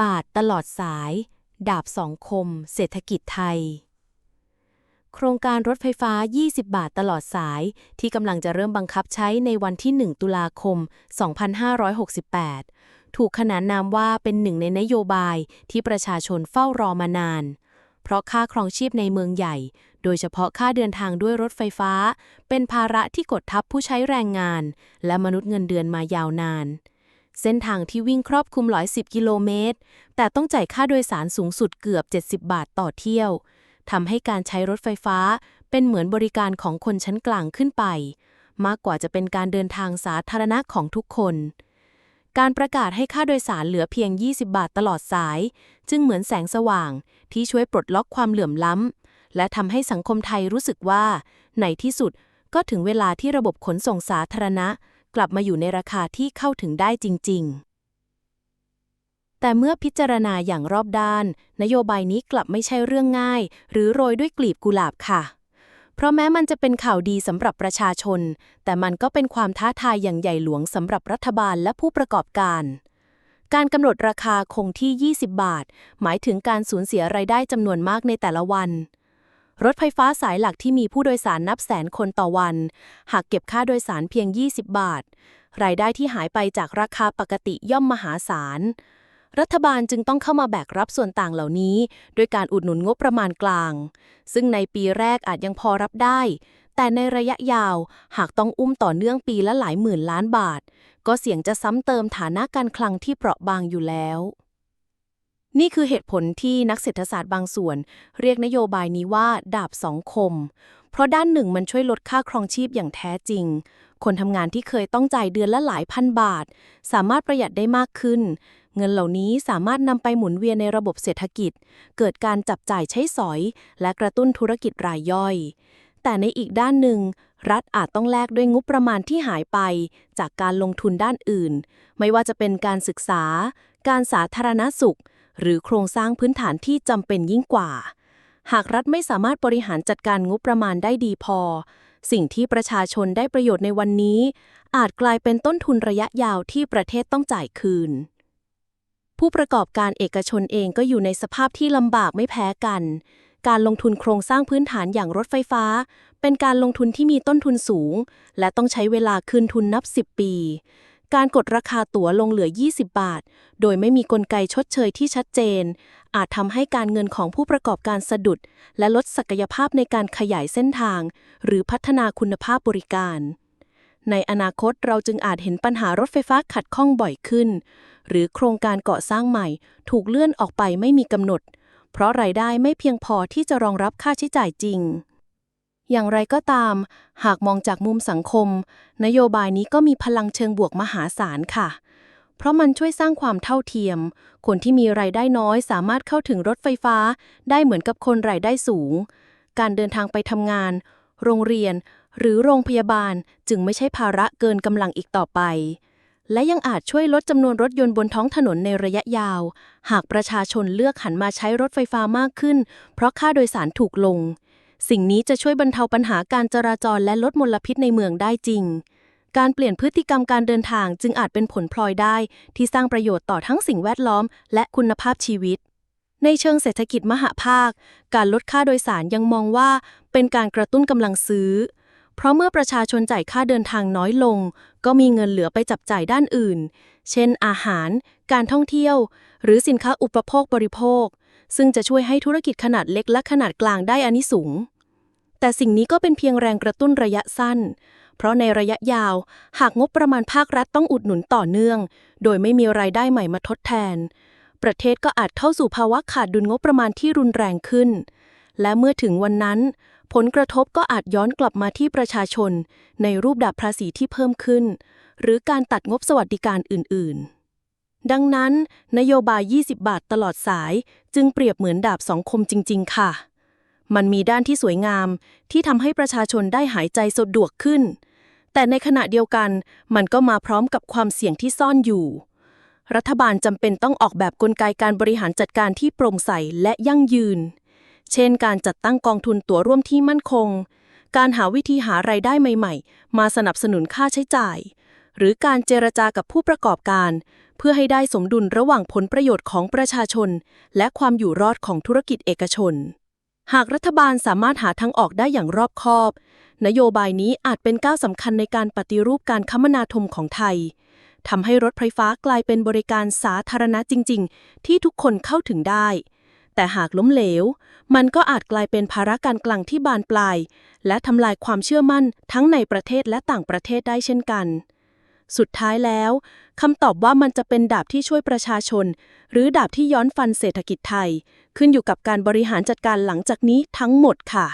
บาทตลอดสาย ดาบสองคม เศรษฐกิจไทย โครงการรถไฟฟ้า 20 บาทตลอดสาย ที่กำลังจะเริ่มบังคับใช้ในวันที่ 1 ตุลาคม 2568 ถูกขนานนามว่าเป็นหนึ่งในนโยบายที่ประชาชนเฝ้ารอมานาน เพราะค่าครองชีพในเมืองใหญ่ โดยเฉพาะค่าเดินทางด้วยรถไฟฟ้า เป็นภาระที่กดทับผู้ใช้แรงงาน และมนุษย์เงินเดือนมายาวนาน เส้นทางที่วิ่งครอบคลุมหลายสิบกิโลเมตร แต่ต้องจ่ายค่าโดยสารสูงสุดเกือบ 70 บาทต่อเที่ยว ทำให้การใช้รถไฟฟ้าเป็นเหมือนบริการของคนชั้นกลางขึ้นไป มากกว่าจะเป็นการเดินทางสาธารณะของทุกคน การประกาศให้ค่าโดยสารเหลือเพียง 20 บาทตลอดสาย จึงเหมือนแสงสว่างที่ช่วยปลดล็อกความเหลื่อมล้ำ และทำให้สังคมไทยรู้สึกว่า ในที่สุดก็ถึงเวลาที่ระบบขนส่งสาธารณะ กลับมาอยู่ในราคาที่เข้าถึงได้จริง ๆ แต่เมื่อพิจารณาอย่างรอบด้าน นโยบายนี้กลับไม่ใช่เรื่องง่าย หรือโรยด้วยกลีบกุหลาบค่ะ เพราะแม้มันจะเป็นข่าวดีสำหรับประชาชน แต่มันก็เป็นความท้าทายอย่างใหญ่หลวงสำหรับรัฐบาลและผู้ประกอบการการกำหนดราคาคงที่ 20 บาท หมายถึงการสูญเสียรายได้จำนวนมากในแต่ละวัน รถไฟฟ้าสายหลักที่มีผู้โดยสารนับแสนคนต่อวัน หากเก็บค่าโดยสารเพียง 20 บาท รายได้ที่หายไปจากราคาปกติย่อมมหาศาล รัฐบาลจึงต้องเข้ามาแบกรับส่วนต่างเหล่านี้ด้วยการอุดหนุนงบประมาณกลาง ซึ่งในปีแรกอาจยังพอรับได้ แต่ในระยะยาวหากต้องอุ้มต่อเนื่องปีละหลายหมื่นล้านบาท ก็เสี่ยงจะซ้ำเติมฐานะการคลังที่เปราะบางอยู่แล้ว นี่คือเหตุผลที่นักเศรษฐศาสตร์บางส่วน เรียกนโยบายนี้ว่า ดาบสองคม เพราะด้านหนึ่งมันช่วยลดค่าครองชีพอย่างแท้จริง คนทำงานที่เคยต้องจ่ายเดือนละหลายพันบาท สามารถประหยัดได้มากขึ้น เงินเหล่านี้สามารถนำไปหมุนเวียนในระบบเศรษฐกิจ เกิดการจับจ่ายใช้สอย และกระตุ้นธุรกิจรายย่อย แต่ในอีกด้านหนึ่งรัฐอาจต้องแลกด้วยงบประมาณที่หายไป จากการลงทุนด้านอื่น ไม่ว่าจะเป็นการศึกษา การสาธารณสุข หรือโครงสร้างพื้นฐานที่จำเป็นยิ่งกว่า หากรัฐไม่สามารถบริหารจัดการงบประมาณได้ดีพอ สิ่งที่ประชาชนได้ประโยชน์ในวันนี้ อาจกลายเป็นต้นทุนระยะยาวที่ประเทศต้องจ่ายคืน ผู้ประกอบการเอกชนเองก็อยู่ในสภาพที่ลำบากไม่แพ้กัน การลงทุนโครงสร้างพื้นฐานอย่างรถไฟฟ้า เป็นการลงทุนที่มีต้นทุนสูง และต้องใช้เวลาคืนทุนนับ 10 ปี การกดราคาตั๋วลงเหลือ 20 บาท โดยไม่มีกลไกชดเชยที่ชัดเจน อาจทำให้การเงินของผู้ประกอบการสะดุด และลดศักยภาพในการขยายเส้นทาง หรือพัฒนาคุณภาพบริการ ในอนาคตเราจึงอาจเห็นปัญหารถไฟฟ้าขัดข้องบ่อยขึ้น หรือโครงการก่อสร้างใหม่ ถูกเลื่อนออกไปไม่มีกำหนด เพราะรายได้ไม่เพียงพอที่จะรองรับค่าใช้จ่ายจริง อย่างไรก็ตาม หากมองจากมุมสังคม นโยบายนี้ก็มีพลังเชิงบวกมหาศาลค่ะ เพราะมันช่วยสร้างความเท่าเทียม คนที่มีรายได้น้อยสามารถเข้าถึงรถไฟฟ้า ได้เหมือนกับคนรายได้สูง การเดินทางไปทำงาน โรงเรียน หรือโรงพยาบาลจึงไม่ใช่ภาระเกินกำลังอีกต่อไป และยังอาจช่วยลดจำนวนรถยนต์บนท้องถนนในระยะยาว หากประชาชนเลือกหันมาใช้รถไฟฟ้ามากขึ้น เพราะค่าโดยสารถูกลง สิ่งนี้จะช่วยบรรเทาปัญหาการจราจรและลดมลพิษในเมืองได้จริง การเปลี่ยนพฤติกรรมการเดินทางจึงอาจเป็นผลพลอยได้ ที่สร้างประโยชน์ต่อทั้งสิ่งแวดล้อม และคุณภาพชีวิต ในเชิงเศรษฐกิจมหาภาค การลดค่าโดยสารยังมองว่า เป็นการกระตุ้นกำลังซื้อ เพราะเมื่อประชาชนจ่ายค่าเดินทางน้อยลง ก็มีเงินเหลือไปจับจ่ายด้านอื่น เช่น อาหาร การท่องเที่ยว หรือสินค้าอุปโภคบริโภคซึ่งจะช่วยให้ธุรกิจขนาดเล็กและขนาดกลางได้อานิสงส์ แต่สิ่งนี้ก็เป็นเพียงแรงกระตุ้นระยะสั้น เพราะในระยะยาว หากงบประมาณภาครัฐต้องอุดหนุนต่อเนื่อง โดยไม่มีรายได้ใหม่มาทดแทน ประเทศก็อาจเข้าสู่ภาวะขาดดุลงบประมาณที่รุนแรงขึ้น และเมื่อถึงวันนั้น ผลกระทบก็อาจย้อนกลับมาที่ประชาชน ในรูปดาบภาษีที่เพิ่มขึ้น หรือการตัดงบสวัสดิการอื่น ๆดังนั้น นโยบาย 20 บาทตลอดสาย จึงเปรียบเหมือนดาบสองคมจริง ๆ ค่ะ มันมีด้านที่สวยงามที่ทำให้ประชาชนได้หายใจสะดวกขึ้น แต่ในขณะเดียวกัน มันก็มาพร้อมกับความเสี่ยงที่ซ่อนอยู่ รัฐบาลจำเป็นต้องออกแบบกลไกการบริหารจัดการที่โปร่งใสและยั่งยืน เช่น การจัดตั้งกองทุนตั๋วร่วมที่มั่นคง การหาวิธีหารายได้ใหม่ ๆ มาสนับสนุนค่าใช้จ่าย หรือการเจรจากับผู้ประกอบการ เพื่อให้ได้สมดุลระหว่างผลประโยชน์ของประชาชน และความอยู่รอดของธุรกิจเอกชน หากรัฐบาลสามารถหาทางออกได้อย่างรอบคอบ นโยบายนี้อาจเป็นก้าวสำคัญในการปฏิรูปการคมนาคมของไทยทำให้รถไฟฟ้ากลายเป็นบริการสาธารณะจริง ๆ ที่ทุกคนเข้าถึงได้ แต่หากล้มเหลว มันก็อาจกลายเป็นภาระการกลางที่บานปลาย และทำลายความเชื่อมั่นทั้งในประเทศและต่างประเทศได้เช่นกัน สุดท้ายแล้วคำตอบว่ามันจะเป็นดาบที่ช่วยประชาชน หรือดาบที่ย้อนฟันเศรษฐกิจไทย ขึ้นอยู่กับการบริหารจัดการหลังจากนี้ทั้งหมดค่ะ